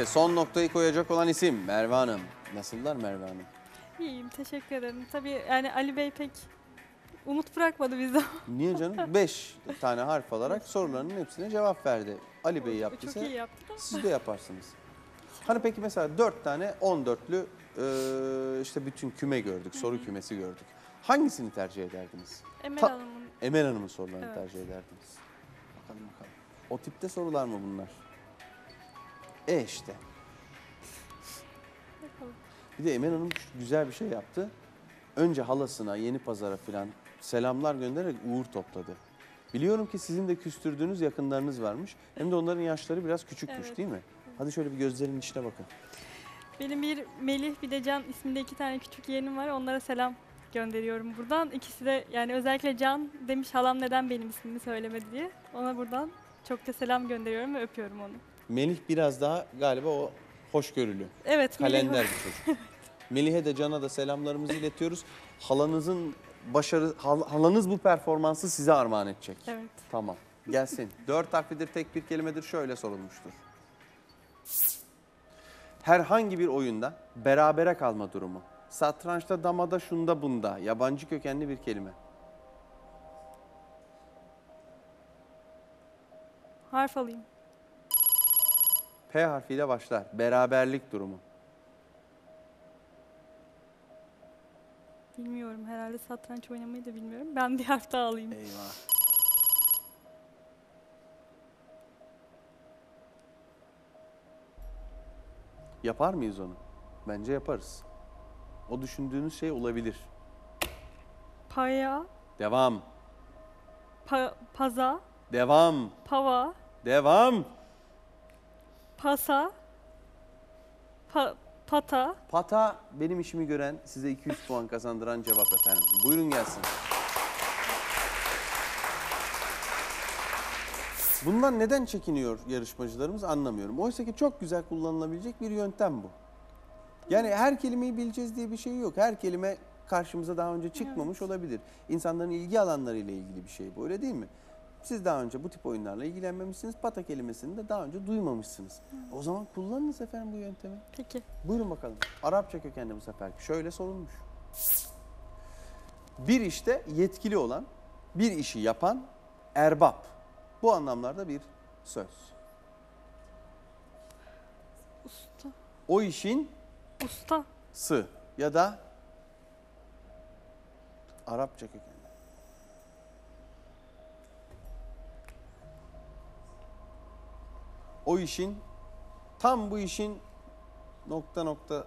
İşte son noktayı koyacak olan isim Merve Hanım. Nasıllar Merve Hanım? İyiyim, teşekkür ederim. Tabii yani Ali Bey pek umut bırakmadı bizden. Niye canım? 5 tane harf alarak sorularının hepsine cevap verdi. Ali Bey Çok yaptıysa iyi yaptı da. siz de yaparsınız. Hani peki mesela 4 tane 14'lü e, işte bütün küme gördük, soru kümesi gördük. Hangisini tercih ederdiniz? Emel Ta- Hanım'ın Emel Hanım'ın sorularını Evet. tercih ederdiniz. Bakalım bakalım. O tipte sorular mı bunlar? E işte. Bir de Emel Hanım güzel bir şey yaptı. Önce halasına, yeni pazara filan selamlar göndererek uğur topladı. Biliyorum ki sizin de küstürdüğünüz yakınlarınız varmış. Hem de onların yaşları biraz küçükmüş Evet. değil mi? Hadi şöyle bir gözlerinin içine bakın. Benim bir Melih bir de Can isminde iki tane küçük yeğenim var. Onlara selam gönderiyorum buradan. İkisi de yani özellikle Can demiş halam neden benim ismimi söylemedi diye. Ona buradan çok da selam gönderiyorum ve öpüyorum onu. Melih biraz daha galiba o hoşgörülü, Evet kalender bir çocuk. Melih'e de Can'a da selamlarımızı iletiyoruz. Halanızın başarı, hal- halanız bu performansı size armağan edecek. Evet. Tamam. Gelsin. Dört harflidir, tek bir kelimedir. Şöyle sorulmuştur. Herhangi bir oyunda berabere kalma durumu. Satrançta, damada, şunda, bunda. Yabancı kökenli bir kelime. Harf alayım. P harfiyle başlar. Beraberlik durumu. Bilmiyorum herhalde satranç oynamayı da bilmiyorum. Ben bir harf daha alayım. Eyvah. Yapar mıyız onu? Bence yaparız. O düşündüğünüz şey olabilir. Paya, Devam. pa- paza, Devam. pava, Devam. Pasa, pa- pata, Pata benim işimi gören, size 200 puan kazandıran cevap efendim. Buyurun gelsin. Bundan neden çekiniyor yarışmacılarımız anlamıyorum. Oysa ki çok güzel kullanılabilecek bir yöntem bu. Yani her kelimeyi bileceğiz diye bir şey yok. Her kelime karşımıza daha önce çıkmamış olabilir. İnsanların ilgi alanlarıyla ilgili bir şey bu öyle değil mi? Siz daha önce bu tip oyunlarla ilgilenmemişsiniz. Pata kelimesini de daha önce duymamışsınız. O zaman kullanınız efendim bu yöntemi. peki. Buyurun bakalım. Arapça kökenli bu sefer. Şöyle sorulmuş. Bir işte yetkili olan, bir işi yapan erbap. Bu anlamlarda bir söz. Usta, O işin usta, sı ya da Arapça kökenli. O işin tam bu işin nokta nokta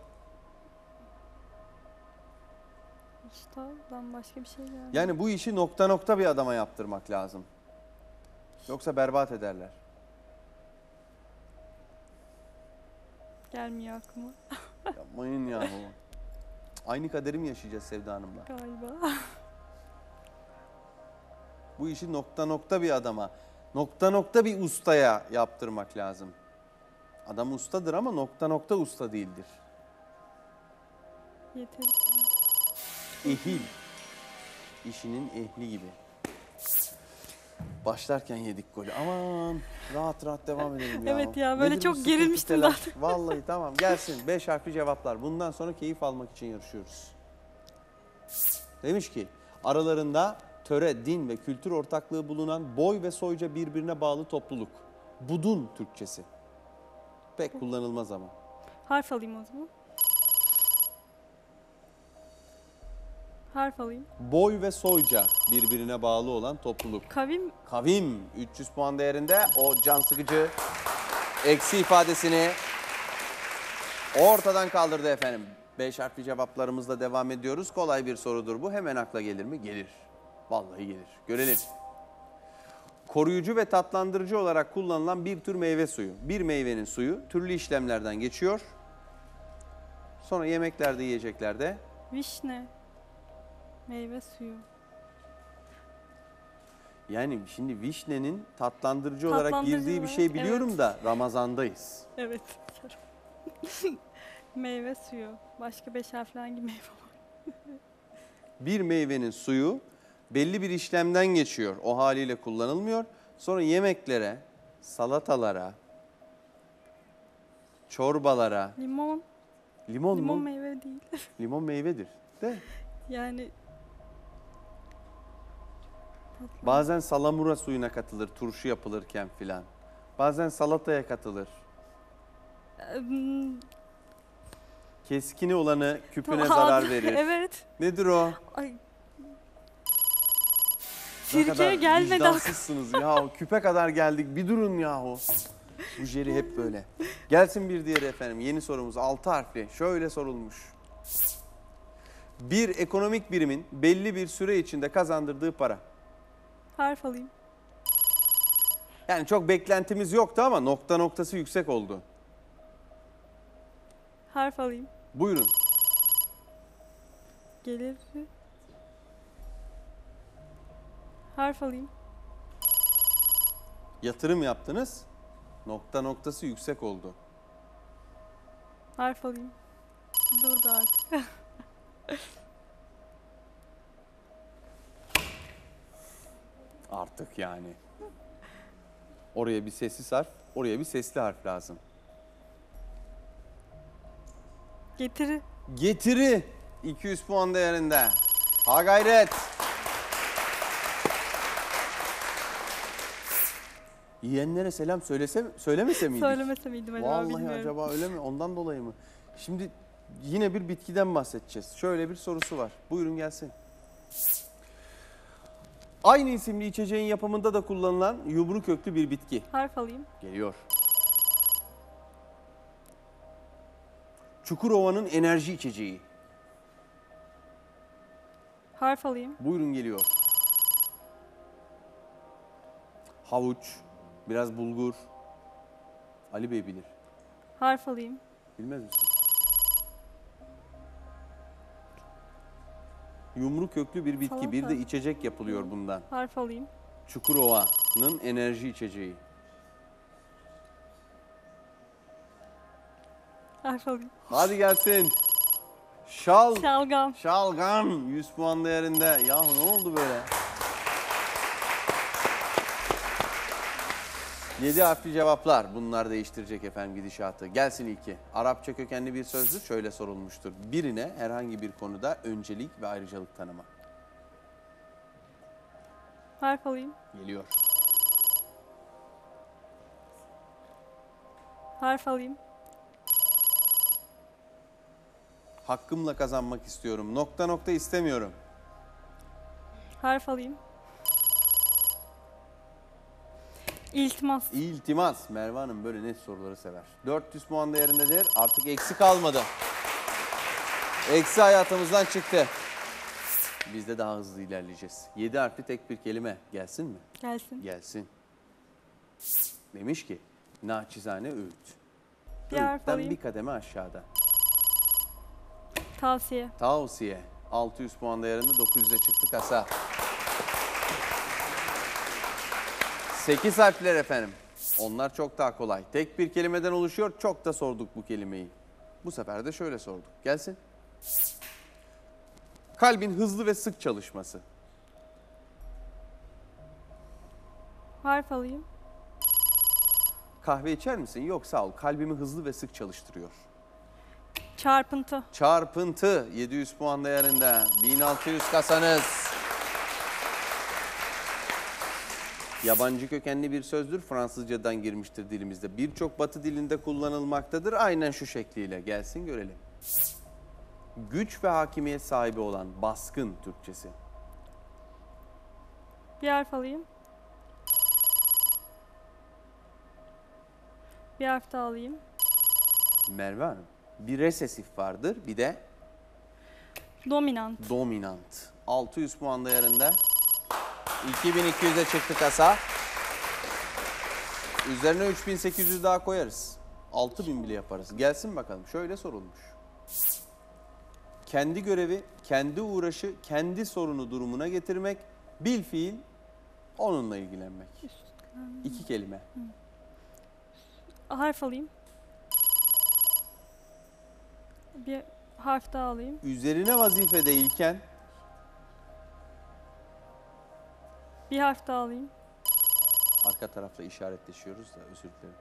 ustadan başka bir şey geldi. Yani bu işi nokta nokta bir adama yaptırmak lazım. Yoksa berbat ederler. Gelmiyor aklıma Yapmayın yahu. Aynı kaderi mi yaşayacağız Sevda Hanım'la? galiba. Bu işi nokta nokta bir adama, nokta nokta bir ustaya yaptırmak lazım. Adam ustadır ama nokta nokta usta değildir. Yeter. Ehil. İşinin ehli gibi. Başlarken yedik golü. Aman rahat rahat devam edelim ya. Evet ya, böyle Nedir çok gerilmiştim zaten. Vallahi tamam gelsin. Beş harfli cevaplar. Bundan sonra keyif almak için yarışıyoruz. Demiş ki aralarında töre, din ve kültür ortaklığı bulunan boy ve soyca birbirine bağlı topluluk. Budun Türkçesi. Pek kullanılmaz ama. Harf alayım o zaman. Harf alayım. Boy ve soyca birbirine bağlı olan topluluk. Kavim Kavim 300 puan değerinde o can sıkıcı eksi ifadesini ortadan kaldırdı efendim. Beş harfli cevaplarımızla devam ediyoruz. Kolay bir sorudur bu. Hemen akla gelir mi? Gelir. Vallahi gelir. Görelim. Koruyucu ve tatlandırıcı olarak kullanılan bir tür meyve suyu. Bir meyvenin suyu türlü işlemlerden geçiyor. Sonra yemeklerde, yiyeceklerde vişne. Meyve suyu. yani şimdi vişnenin tatlandırıcı olarak Tatlandırıcı girdiği bir olarak, şey biliyorum evet. da Ramazandayız. Evet. meyve suyu. Başka beş harfli hangi meyve var? bir meyvenin suyu belli bir işlemden geçiyor. O haliyle kullanılmıyor. Sonra yemeklere, salatalara, çorbalara. Limon. Limon, Limon mu? meyve değil. Limon meyvedir. De. yani Bazen salamura suyuna katılır turşu yapılırken filan. Bazen salataya katılır. Keskini olanı küpüne zarar verir. evet. Nedir o? Ay. Sirkeye gelmedi aklıma. vicdansızsınız ya. Küpe kadar geldik. Bir durun yahu. Bu jeri hep böyle. Gelsin bir diğeri efendim. Yeni sorumuz 6 harfli. Şöyle sorulmuş. Bir ekonomik birimin belli bir süre içinde kazandırdığı para. Harf alayım. Yani çok beklentimiz yoktu ama nokta noktası yüksek oldu. Harf alayım. Buyurun. Gelir. Harf alayım. Yatırım yaptınız. Nokta noktası yüksek oldu. Harf alayım. Durdu artık. Artık yani. Oraya bir sessiz harf, oraya bir sesli harf lazım. Getiri. Getiri 200 puan değerinde. Ha gayret. Yiyenlere selam söylese söylemese miydik? Söylemese miydim acaba Vallahi bilmiyorum. acaba öyle mi? Ondan dolayı mı? Şimdi yine bir bitkiden bahsedeceğiz. Şöyle bir sorusu var. Buyurun gelsin. Aynı isimli içeceğin yapımında da kullanılan yumru köklü bir bitki. Harf alayım. Geliyor. Çukurova'nın enerji içeceği. Harf alayım. Buyurun geliyor. Havuç, biraz bulgur. Ali Bey bilir. Harf alayım. Bilmez misin? Yumru köklü bir bitki. Bir de Salata. içecek yapılıyor bundan. Harf alayım. Çukurova'nın enerji içeceği. Harf alayım. Hadi gelsin. Şal. Şalgam. Şalgam 100 puan değerinde. Yahu ne oldu böyle? 7 harfli cevaplar. Bunlar değiştirecek efendim gidişatı. Gelsin ilki. Arapça kökenli bir sözlü şöyle sorulmuştur. Birine herhangi bir konuda öncelik ve ayrıcalık tanıma. Harf alayım. Geliyor. Harf alayım. Hakkımla kazanmak istiyorum. Nokta nokta istemiyorum. Harf alayım. İltimas. İltimas. Merve Hanım böyle net soruları sever. 400 puan değerindedir. Artık eksi kalmadı. Eksi hayatımızdan çıktı. Biz de daha hızlı ilerleyeceğiz. 7 harfli tek bir kelime. Gelsin mi? Gelsin. Gelsin. Demiş ki naçizane öğüt. Bir harf Öğütten alayım. bir kademe aşağıda. Tavsiye. Tavsiye. 600 puan değerinde 900'e çıktı kasa. 8 harfler efendim. Onlar çok daha kolay. Tek bir kelimeden oluşuyor. Çok da sorduk bu kelimeyi. Bu sefer de şöyle sorduk. Gelsin. Kalbin hızlı ve sık çalışması. Harf alayım. Kahve içer misin? Yok sağ ol. Kalbimi hızlı ve sık çalıştırıyor. Çarpıntı. Çarpıntı 700 puan değerinde. 1600 kasanız. Yabancı kökenli bir sözdür. Fransızcadan girmiştir dilimizde. Birçok batı dilinde kullanılmaktadır. Aynen şu şekliyle. Gelsin görelim. Güç ve hakimiyet sahibi olan baskın Türkçesi. Bir harf alayım. Bir harf daha alayım. Merve Hanım. Bir resesif vardır. Bir de Dominant. dominant. 600 puan değerinde. 2200'e çıktı kasa. Üzerine 3800 daha koyarız. 6000 bile yaparız. Gelsin bakalım. Şöyle sorulmuş. Kendi görevi, kendi uğraşı, kendi sorunu durumuna getirmek, bil fiil, onunla ilgilenmek. İki kelime. Harf alayım. Bir harf daha alayım. Üzerine vazife değilken Bir harf daha alayım. arka tarafta işaretleşiyoruz da özür dilerim.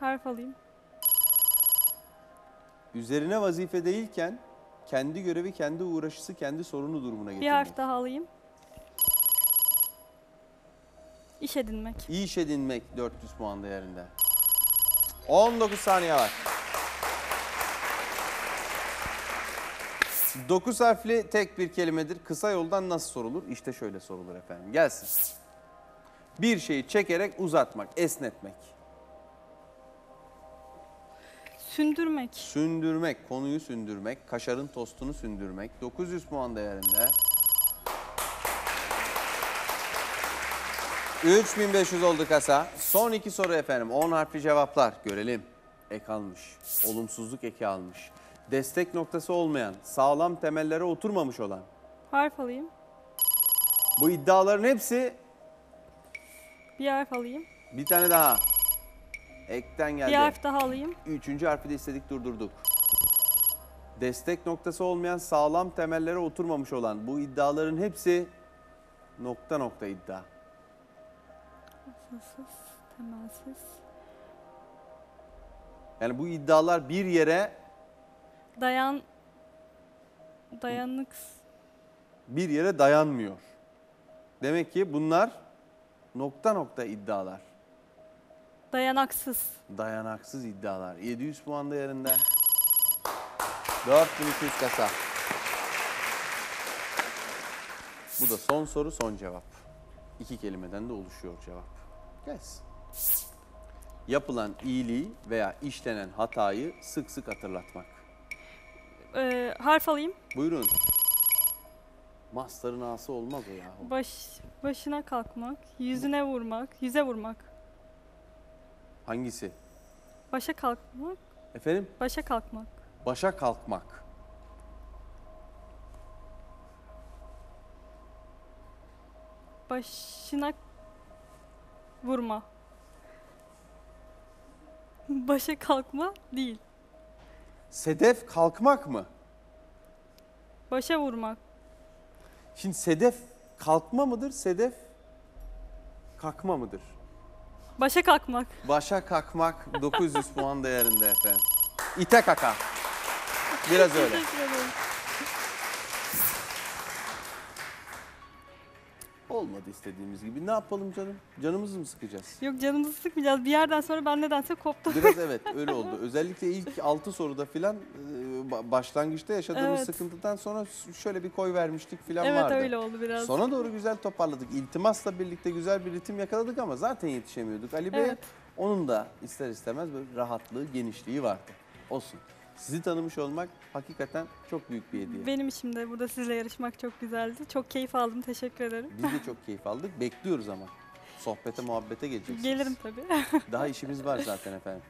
Harf alayım. Üzerine vazife değilken kendi görevi, kendi uğraşısı, kendi sorunu durumuna Bir getirmek. harf daha alayım. İş edinmek. İyi iş edinmek 400 puan değerinde. 19 saniye var. 9 harfli tek bir kelimedir. Kısa yoldan nasıl sorulur? İşte şöyle sorulur efendim. Gelsin. Bir şeyi çekerek uzatmak, esnetmek. Sündürmek. Sündürmek, konuyu sündürmek, kaşarın tostunu sündürmek. 900 puan değerinde. 3500 oldu kasa. Son iki soru efendim. 10 harfli cevaplar. Görelim. Ek almış. Olumsuzluk eki almış. Destek noktası olmayan, sağlam temellere oturmamış olan. Harf alayım. Bu iddiaların hepsi Bir harf alayım. bir tane daha. Ekten geldi. Bir harf daha alayım. Üçüncü harfi de istedik durdurduk. Destek noktası olmayan sağlam temellere oturmamış olan bu iddiaların hepsi nokta nokta iddia. Asılsız, temelsiz. Yani bu iddialar bir yere Dayan... Dayanık... bir yere dayanmıyor. Demek ki bunlar nokta nokta iddialar. Dayanaksız. Dayanaksız iddialar. 700 puan değerinde. 4200 kasa. Bu da son soru son cevap. İki kelimeden de oluşuyor cevap. Gelsin. Yapılan iyiliği veya işlenen hatayı sık sık hatırlatmak. Ee, harf alayım. Buyurun. Master'ın ağası olmaz o ya. Baş, başına kalkmak. Yüzüne vurmak. Yüze vurmak. Hangisi? Başa kalkmak. Efendim? Başa kalkmak. Başa kalkmak. Başına vurma. Başa kalkma değil. Sedef kalkmak mı? Başa vurmak. Şimdi sedef kalkma mıdır? Sedef kalkma mıdır? Başa kalkmak. Başa kalkmak 900 puan değerinde efendim. İte kaka. Biraz öyle. Teşekkür ederim. Olmadı istediğimiz gibi. Ne yapalım canım? Canımızı mı sıkacağız? Yok canımızı sıkmayacağız. Bir yerden sonra ben nedense koptum. Biraz evet öyle oldu. Özellikle ilk 6 soruda filan e, ba- başlangıçta yaşadığımız Evet. sıkıntıdan sonra şöyle bir koy vermiştik filan evet vardı. öyle oldu biraz. Sona doğru güzel toparladık. İltimasla birlikte güzel bir ritim yakaladık ama zaten yetişemiyorduk. Ali Bey Evet. onun da ister istemez böyle rahatlığı, genişliği vardı. Olsun. Sizi tanımış olmak hakikaten çok büyük bir hediye. Benim için de burada sizle yarışmak çok güzeldi. Çok keyif aldım. Teşekkür ederim. Biz de çok keyif aldık. Bekliyoruz ama. Sohbete, muhabbete geleceksiniz. Gelirim tabii. Daha işimiz var zaten efendim.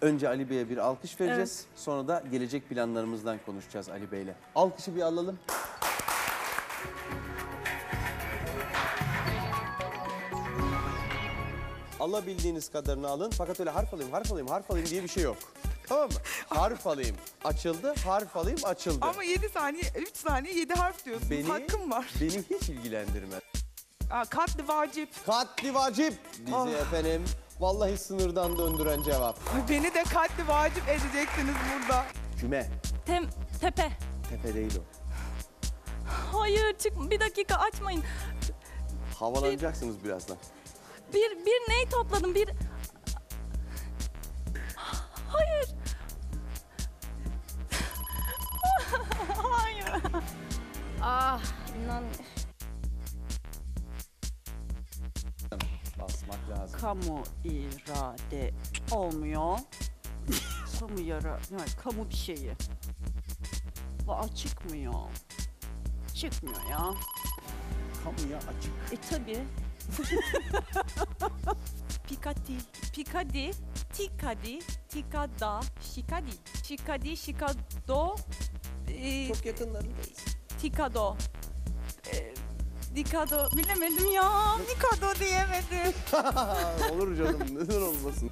Önce Ali Bey'e bir alkış vereceğiz. Sonra da gelecek planlarımızdan konuşacağız Ali Bey'le. Alkışı bir alalım. Alabildiğiniz kadarını alın. Fakat öyle harf alayım, harf alayım, harf alayım diye bir şey yok. Tamam mı? Harf alayım, açıldı. Harf alayım, açıldı. Ama 7 saniye, 3 saniye 7 harf diyorsunuz. Beni- Hakkım var. Beni hiç ilgilendirmez. Aa, katli vacip. Katli vacip bizi Ah. efendim. Vallahi sınırdan döndüren cevap. Beni de katli vacip edeceksiniz burada. Küme. Tem, tepe. Tepe değil o. Hayır çık bir dakika açmayın. Havalanacaksınız birazdan. Bir bir ney topladım bir Hayır. Hayır. Ah inan Basmak lazım. kamu irade olmuyor. kamu yara, yani kamu bir şeyi. Bu çıkmıyor. Çıkmıyor ya. Kamuya açık. E tabi. Pikati, Pikadi, Tikadi, Tikada, Şikadi, Şikadi, Şikado, e, Çok yakınlarındayız. Tikado. E, Dikado bilemedim ya. Dikado diyemedim. Olur canım neden olmasın.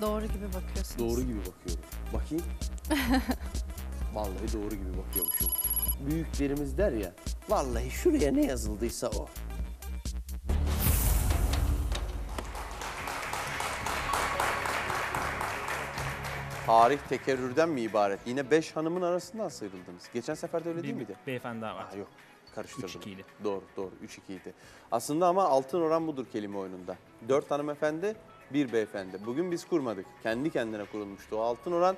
Doğru gibi bakıyorsunuz. Doğru gibi bakıyorum. Bakayım. Vallahi doğru gibi bakıyormuşum. Büyüklerimiz der ya. Vallahi şuraya ne yazıldıysa o. tarih tekerrürden mi ibaret? Yine 5 hanımın arasından sıyrıldınız. Geçen sefer de öyle değil Bir miydi? beyefendi daha Aa, vardı. yok karıştırdım. 3-2 idi. Doğru doğru 3-2 idi. Aslında ama altın oran budur kelime oyununda. 4 hanımefendi, bir beyefendi. Bugün biz kurmadık. Kendi kendine kurulmuştu o altın oran.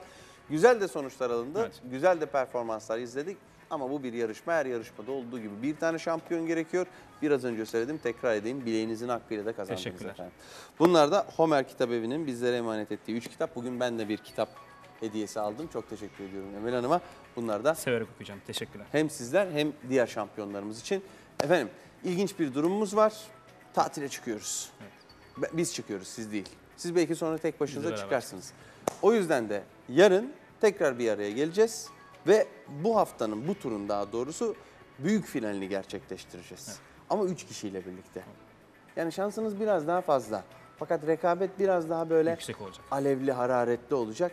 Güzel de sonuçlar alındı. Evet. Güzel de performanslar izledik. Ama bu bir yarışma. Her yarışmada olduğu gibi bir tane şampiyon gerekiyor. Biraz önce söyledim tekrar edeyim. Bileğinizin hakkıyla da kazandınız Teşekkürler. efendim. Bunlar da Homer Kitap Evi'nin bizlere emanet ettiği 3 kitap. Bugün ben de bir kitap hediyesi aldım. Çok teşekkür ediyorum Emel Hanım'a. Bunlar da Severek okuyacağım. Teşekkürler. hem sizler hem diğer şampiyonlarımız için. Efendim ilginç bir durumumuz var. Tatile çıkıyoruz. Be- Biz çıkıyoruz siz değil. Siz belki sonra tek başınıza beraber çıkarsınız. O yüzden de yarın tekrar bir araya geleceğiz ve bu haftanın bu turun daha doğrusu büyük finalini gerçekleştireceğiz. Ama üç kişiyle birlikte. Yani şansınız biraz daha fazla. Fakat rekabet biraz daha böyle Yüksek olacak. alevli, hararetli olacak.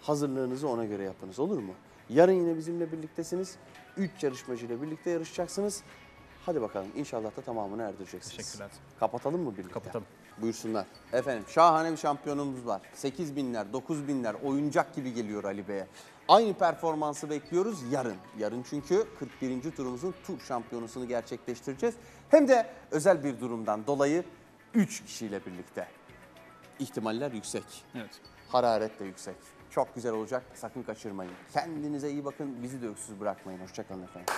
Hazırlığınızı ona göre yapınız olur mu? Yarın yine bizimle birliktesiniz. Üç yarışmacıyla birlikte yarışacaksınız. Hadi bakalım inşallah da tamamını erdireceksiniz. Teşekkürler. Kapatalım mı birlikte? Kapatalım. Buyursunlar. Efendim şahane bir şampiyonumuz var. 8 binler, 9 binler oyuncak gibi geliyor Ali Bey'e. Aynı performansı bekliyoruz yarın. Yarın çünkü 41. turumuzun tur şampiyonusunu gerçekleştireceğiz. Hem de özel bir durumdan dolayı 3 kişiyle birlikte. İhtimaller yüksek. Evet. Hararet de yüksek. Çok güzel olacak. Sakın kaçırmayın. Kendinize iyi bakın. Bizi de öksüz bırakmayın. Hoşçakalın efendim.